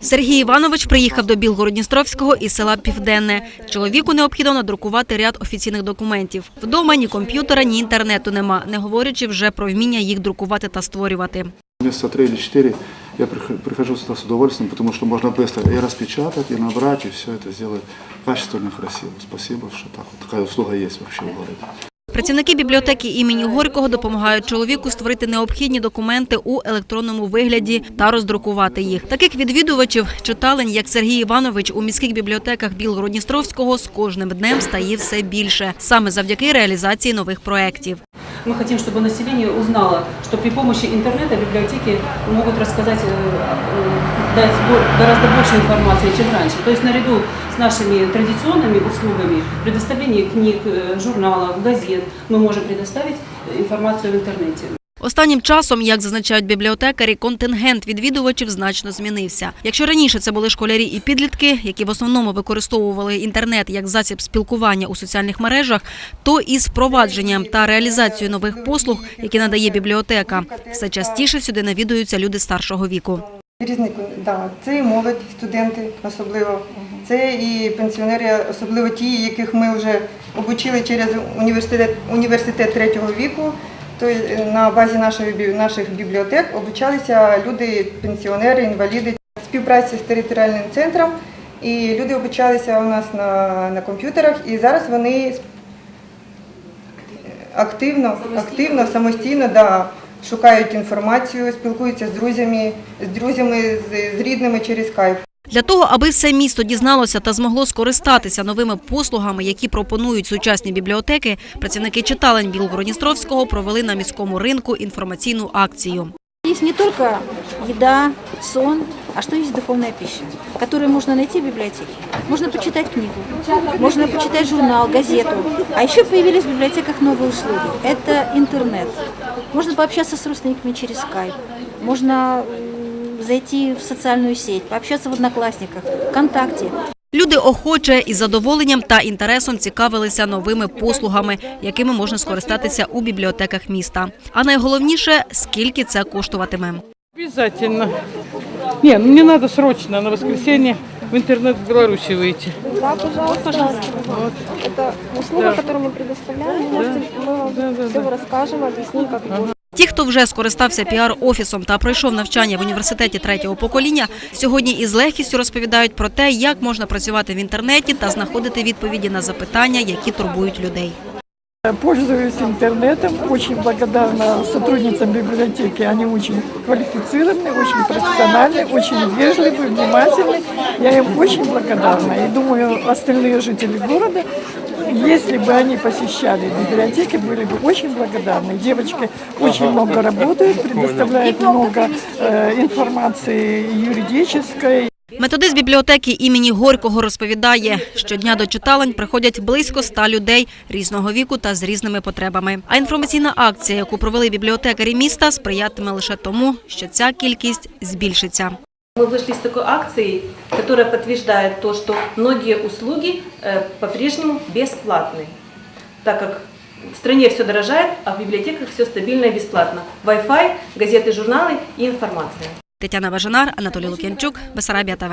Сергій Іванович приїхав до Білгородністровського із села Південне. Чоловіку необхідно надрукувати ряд офіційних документів. Вдома ні комп'ютера, ні інтернету нема, не говорячи вже про вміння їх друкувати та створювати. Месяца три или четыре я прих- прихожу сюда с удовольствием, потому что можно быстро и распечатать, и набрать, и все это сделать качественно, красиво. Спасибо, что так вот такая услуга есть вообще в городе. Працівники бібліотеки імені Горького допомагають чоловіку створити необхідні документи у електронному вигляді та роздрукувати їх. Таких відвідувачів читалень, як Сергій Іванович, у міських бібліотеках Білгородністровського з кожним днем стає все більше, саме завдяки реалізації нових проєктів. Мы хотим, чтобы население узнало, что при помощи интернета библиотеки могут рассказать, э, э, дать бо- гораздо больше информации, чем раньше. То есть наряду с нашими традиционными услугами предоставления книг, э, журналов, газет мы можем предоставить э, информацию в интернете. Останнім часом, як зазначають бібліотекарі, контингент відвідувачів значно змінився. Якщо раніше це були школярі і підлітки, які в основному використовували інтернет як засіб спілкування у соціальних мережах, то із впровадженням та реалізацією нових послуг, які надає бібліотека, все частіше сюди навідуються люди старшого віку. Різник, да, це і молодь, студенти особливо, це і пенсіонери, особливо ті, яких ми вже обучили через університет, університет третього віку. То е, на базі наших бібліотек обучалися люди, пенсіонери, інваліди, співпраці з територіальним центром. І люди обучалися у нас на, на комп'ютерах, і зараз вони активно, активно, самостійно да, шукають інформацію, спілкуються з друзями, з друзями, з, з рідними через скайп. Для того, аби все місто дізналося та змогло скористатися новими послугами, які пропонують сучасні бібліотеки, працівники читалень Білгородністровського провели на міському ринку інформаційну акцію. Есть не только еда, сон, а что есть духовная пища, которую можно найти в библиотеке. Можно почитать книгу, можно почитать журнал, газету. А еще появились в библиотеках новые услуги. Это интернет. Можно пообщаться с родственниками через скайп. Можно м, зайти в социальную сеть, пообщаться в Одноклассниках, ВКонтакте. Люди охоче із задоволенням та інтересом цікавилися новими послугами, якими можна скористатися у бібліотеках міста. А найголовніше, скільки це коштуватиме. Обязательно. Не, ну мне надо срочно на воскресенье в интернет в Беларуси выйти. Да, пожалуйста. пожалуйста. Вот. Это услуга, Да. которую мы предоставляем. Вы можете, мы вам Да, да, все да. расскажем, объясним, как можно. Ті, хто вже скористався піар-офісом та пройшов навчання в університеті третього покоління, сьогодні із легкістю розповідають про те, як можна працювати в інтернеті та знаходити відповіді на запитання, які турбують людей. Пользуюсь интернетом, очень благодарна сотрудницам библиотеки. Они очень квалифицированы, очень профессиональны, очень вежливы, внимательны. Я им очень благодарна. И думаю, остальные жители города, если бы они посещали библиотеки, были бы очень благодарны. Девочки очень много работают, предоставляют много э, информации юридической, Методист бібліотеки імені Горького розповідає, щодня до читалень приходять близько ста людей різного віку та з різними потребами. А інформаційна акція, яку провели бібліотекарі міста, сприятиме лише тому, що ця кількість збільшиться. Мы вышли с такой акцией, которая подтверждает то, что многие услуги э, по-прежнему бесплатны, так как в стране все дорожает, а в библиотеках все стабильно и бесплатно. Wi-Fi, газеты, журналы и информация. Тетяна Важанар, Анатолій Лук'янчук, Бесарабія ТВ.